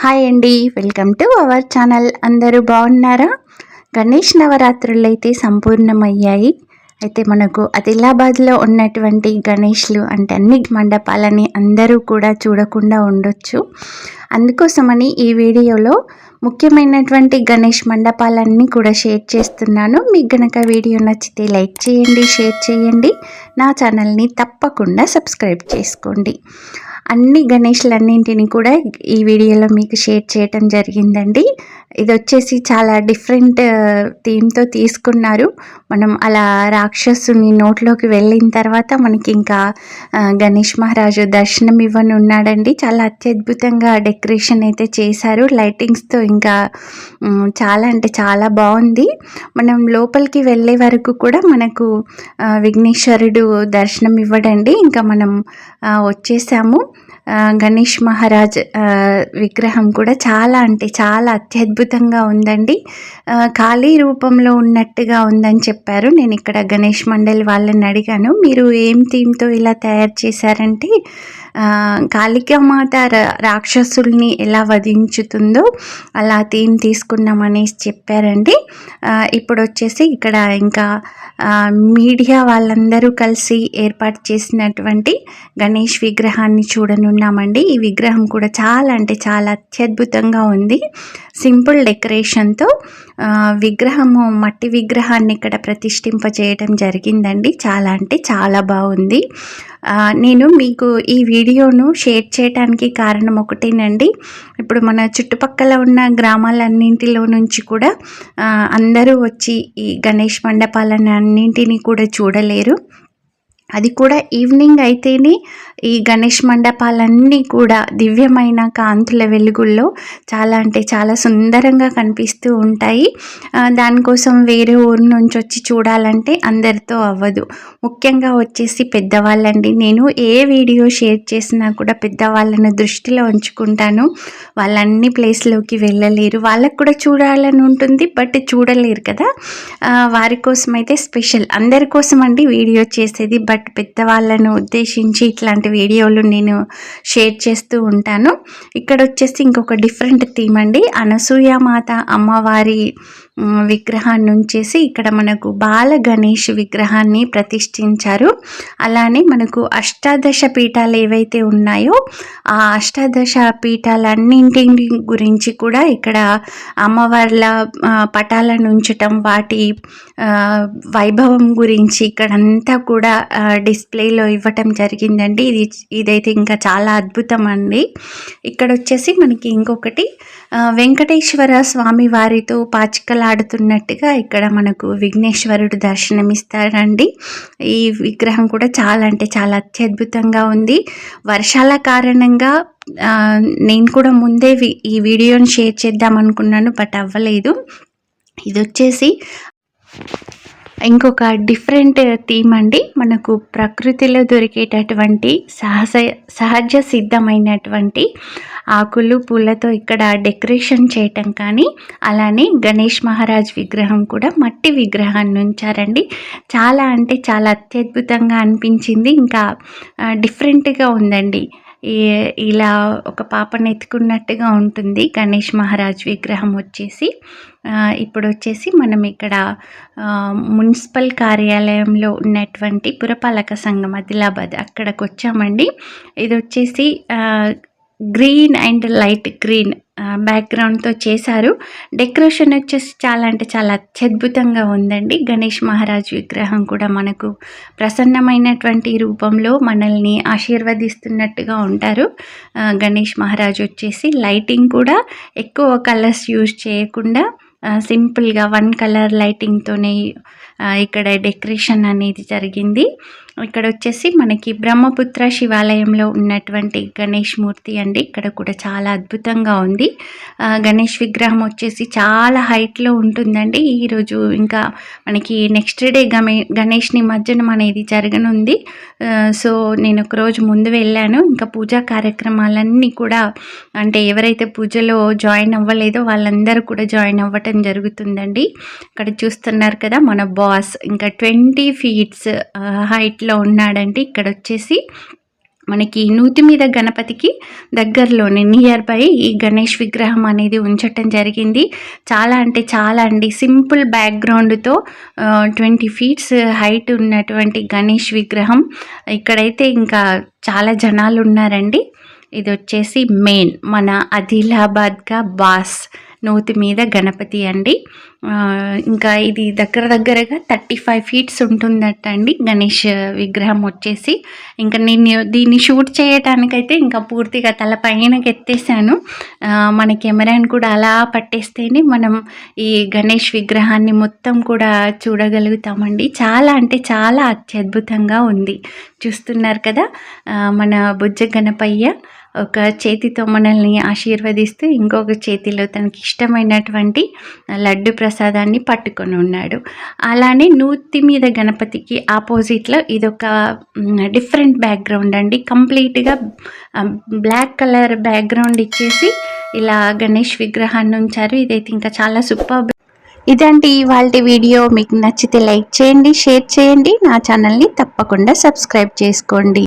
Hi అండి. Welcome to our channel. అందరూ బాగున్నారా? గణేష్ నవరాత్రులు అయితే సంపూర్ణమయ్యాయి. అయితే మనకు ఆదిలాబాద్లో ఉన్నటువంటి గణేష్లు అంటే అన్ని మండపాలని అందరూ కూడా చూడకుండా ఉండొచ్చు. అందుకోసమని ఈ వీడియోలో ముఖ్యమైనటువంటి గణేష్ మండపాలన్నీ కూడా షేర్ చేస్తున్నాను. మీకు గనక వీడియో నచ్చితే లైక్ చేయండి షేర్ చేయండి. నా ఛానల్ని తప్పకుండా సబ్స్క్రైబ్ చేసుకోండి. అన్ని గణేష్లన్నింటినీ కూడా ఈ వీడియోలో మీకు షేర్ చేయటం జరిగిందండి. ఇది వచ్చేసి చాలా డిఫరెంట్ థీమ్తో తీసుకున్నారు. మనం అలా రాక్షసుని నోట్లోకి వెళ్ళిన తర్వాత మనకి ఇంకా గణేష్ మహారాజు దర్శనం ఇవ్వని ఉన్నాడండి. చాలా అత్యద్భుతంగా డెకరేషన్ అయితే చేశారు. లైటింగ్స్తో ఇంకా చాలా అంటే చాలా బాగుంది. మనం లోపలికి వెళ్ళే వరకు కూడా మనకు విఘ్నేశ్వరుడు దర్శనం ఇవ్వడండి. ఇంకా మనం వచ్చేసాము. గణేష్ మహారాజ్ విగ్రహం కూడా చాలా అంటే చాలా అత్యద్భుతంగా ఉందండి. ఖాళీ రూపంలో ఉన్నట్టుగా ఉందని చెప్పారు. నేను ఇక్కడ గణేష్ మండలి వాళ్ళని అడిగాను. మీరు ఏం థీమ్తో ఇలా తయారు చేశారంటే కాళికామాత రాక్షసుల్ని ఎలా వధించుతుందో అలా థీమ్ తీసుకున్నామనేసి చెప్పారండి. ఇప్పుడు వచ్చేసి ఇక్కడ ఇంకా మీడియా వాళ్ళందరూ కలిసి ఏర్పాటు చేసినటువంటి గణేష్ విగ్రహాన్ని చూడనున్నామండి. ఈ విగ్రహం కూడా చాలా అంటే చాలా అత్యద్భుతంగా ఉంది. సింపుల్ డెకరేషన్తో విగ్రహము మట్టి విగ్రహాన్ని ఇక్కడ ప్రతిష్ఠింప చేయడం జరిగిందండి. చాలా అంటే చాలా బాగుంది. నేను మీకు ఈ వీడియోను షేర్ చేయడానికి కారణం ఒకటేనండి. ఇప్పుడు మన చుట్టుపక్కల ఉన్న గ్రామాలన్నింటిలో నుంచి కూడా అందరూ వచ్చి ఈ గణేష్ మండపాలను అన్నింటినీ కూడా చూడలేరు. అది కూడా ఈవినింగ్ అయితేనే ఈ గణేష్ మండపాలన్నీ కూడా దివ్యమైన కాంతుల వెలుగుల్లో చాలా అంటే చాలా సుందరంగా కనిపిస్తూ ఉంటాయి. దానికోసం వేరే ఊరు నుంచి వచ్చి చూడాలంటే అందరితో అవ్వదు. ముఖ్యంగా వచ్చేసి పెద్దవాళ్ళండి. నేను ఏ వీడియో షేర్ చేసినా కూడా పెద్దవాళ్ళను దృష్టిలో ఉంచుకుంటాను. వాళ్ళన్ని ప్లేస్లోకి వెళ్ళలేరు. వాళ్ళకు కూడా చూడాలని ఉంటుంది బట్ చూడలేరు కదా. వారి కోసం అయితే స్పెషల్. అందరి కోసం అండి వీడియో చేసేది బట్ బట్ పెద్దవాళ్ళను ఉద్దేశించి ఇట్లాంటి వీడియోలు నేను షేర్ చేస్తూ ఉంటాను. ఇక్కడ వచ్చేసి ఇంకొక డిఫరెంట్ థీమ్ అండి. అనసూయ మాత అమ్మవారి విగ్రహాన్ని ఉంచేసి ఇక్కడ మనకు బాల గణేష్ విగ్రహాన్ని ప్రతిష్ఠించారు. అలానే మనకు అష్టాదశ పీఠాలు ఏవైతే ఉన్నాయో ఆ అష్టాదశ పీఠాలన్నింటి గురించి కూడా ఇక్కడ అమ్మవార్ల పటాలను ఉంచటం వాటి వైభవం గురించి ఇక్కడంతా కూడా డిస్ప్లేలో ఇవ్వటం జరిగిందండి. ఇది ఇదైతే ఇంకా చాలా అద్భుతం అండి. ఇక్కడ వచ్చేసి మనకి ఇంకొకటి వెంకటేశ్వర స్వామి వారితో పాచికల పాచికలాడుతున్నట్టుగా ఇక్కడ మనకు విఘ్నేశ్వరుడు దర్శనమిస్తారండి. ఈ విగ్రహం కూడా చాలా అంటే చాలా అత్యద్భుతంగా ఉంది. వర్షాల కారణంగా నేను కూడా ముందే ఈ వీడియోని షేర్ చేద్దాం అనుకున్నాను బట్ అవ్వలేదు. ఇది వచ్చేసి ఇంకొక డిఫరెంట్ థీమ్ అండి. మనకు ప్రకృతిలో దొరికేటటువంటి సహజ సహజ సిద్ధమైనటువంటి ఆకులు పూలతో ఇక్కడ డెకరేషన్ చేయటం కానీ అలానే గణేష్ మహారాజ్ విగ్రహం కూడా మట్టి విగ్రహాన్ని ఉంచారండి. చాలా అంటే చాలా అత్యద్భుతంగా అనిపించింది. ఇంకా డిఫరెంట్గా ఉందండి. ఇలా ఒక పాపను ఎత్తుకున్నట్టుగా ఉంటుంది. గణేష్ మహారాజ్ విగ్రహం వచ్చేసి. ఇప్పుడు వచ్చేసి మనం ఇక్కడ మున్సిపల్ కార్యాలయంలో ఉన్నటువంటి పురపాలక సంఘం ఆదిలాబాద్ అక్కడికి వచ్చామండి ఇది వచ్చేసి గ్రీన్ అండ్ లైట్ గ్రీన్ బ్యాక్గ్రౌండ్తో చేశారు. డెకరేషన్ వచ్చేసి చాలా అంటే చాలా అత్యద్భుతంగా ఉందండి. గణేష్ మహారాజ్ విగ్రహం కూడా మనకు ప్రసన్నమైనటువంటి రూపంలో మనల్ని ఆశీర్వదిస్తున్నట్టుగా ఉంటారు. గణేష్ మహారాజ్ వచ్చేసి లైటింగ్ కూడా ఎక్కువ కలర్స్ యూజ్ చేయకుండా సింపుల్గా వన్ కలర్ లైటింగ్తోనే ఇక్కడ డెకరేషన్ అనేది జరిగింది. ఇక్కడ వచ్చేసి మనకి బ్రహ్మపుత్ర శివాలయంలో ఉన్నటువంటి గణేష్ మూర్తి అండి. ఇక్కడ కూడా చాలా అద్భుతంగా ఉంది. గణేష్ విగ్రహం వచ్చేసి చాలా హైట్లో ఉంటుందండి. ఈరోజు ఇంకా మనకి నెక్స్ట్ డే గమే గణేష్ నిమజ్జనం అనేది జరగనుంది. సో నేను ఒక రోజు ముందు వెళ్ళాను. ఇంకా పూజా కార్యక్రమాలన్నీ కూడా అంటే ఎవరైతే పూజలో జాయిన్ అవ్వలేదో వాళ్ళందరూ కూడా జాయిన్ అవ్వటం జరుగుతుందండి. ఇక్కడ చూస్తున్నారు కదా మన బాస్. ఇంకా ట్వంటీ ఫీట్స్ హైట్ హైట్లో ఉన్నాడండి ఇక్కడ వచ్చేసి మనకి నూతి మీద గణపతికి దగ్గరలోనే నియర్ బై ఈ గణేష్ విగ్రహం అనేది ఉంచటం జరిగింది. చాలా అంటే చాలా అండి. సింపుల్ బ్యాక్గ్రౌండ్తో ట్వంటీ ఫీట్స్ హైట్ ఉన్నటువంటి గణేష్ విగ్రహం. ఇక్కడైతే ఇంకా చాలా జనాలు ఉన్నారండి ఇది వచ్చేసి మెయిన్ మన ఆదిలాబాద్గా బాస్. నూతి మీద గణపతి అండి. ఇంకా ఇది దగ్గర దగ్గరగా థర్టీ ఫైవ్ ఫీట్స్ ఉంటుందట అండి గణేష్ విగ్రహం వచ్చేసి. ఇంకా నేను దీన్ని షూట్ చేయటానికైతే ఇంకా పూర్తిగా తల పైనకి ఎత్తేసాను. మన కెమెరాని కూడా అలా పట్టేస్తేనే మనం ఈ గణేష్ విగ్రహాన్ని మొత్తం కూడా చూడగలుగుతామండి. చాలా అంటే చాలా అత్యద్భుతంగా ఉంది. చూస్తున్నారు కదా మన బుజ్జ గణపయ్య ఒక చేతితో మనల్ని ఆశీర్వదిస్తూ ఇంకొక చేతిలో తనకి ఇష్టమైనటువంటి లడ్డు ప్రసాదాన్ని పట్టుకొని ఉన్నాడు. అలానే నూతి మీద గణపతికి ఆపోజిట్లో ఇదొక డిఫరెంట్ బ్యాక్గ్రౌండ్ అండి. కంప్లీట్గా బ్లాక్ కలర్ బ్యాక్గ్రౌండ్ ఇచ్చేసి ఇలా గణేష్ విగ్రహాన్ని ఉంచారు. ఇదైతే ఇంకా చాలా సూపర్. ఇదండి ఇవాళ వీడియో. మీకు నచ్చితే లైక్ చేయండి షేర్ చేయండి. నా ఛానల్ని తప్పకుండా సబ్స్క్రైబ్ చేసుకోండి.